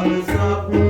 Father's up.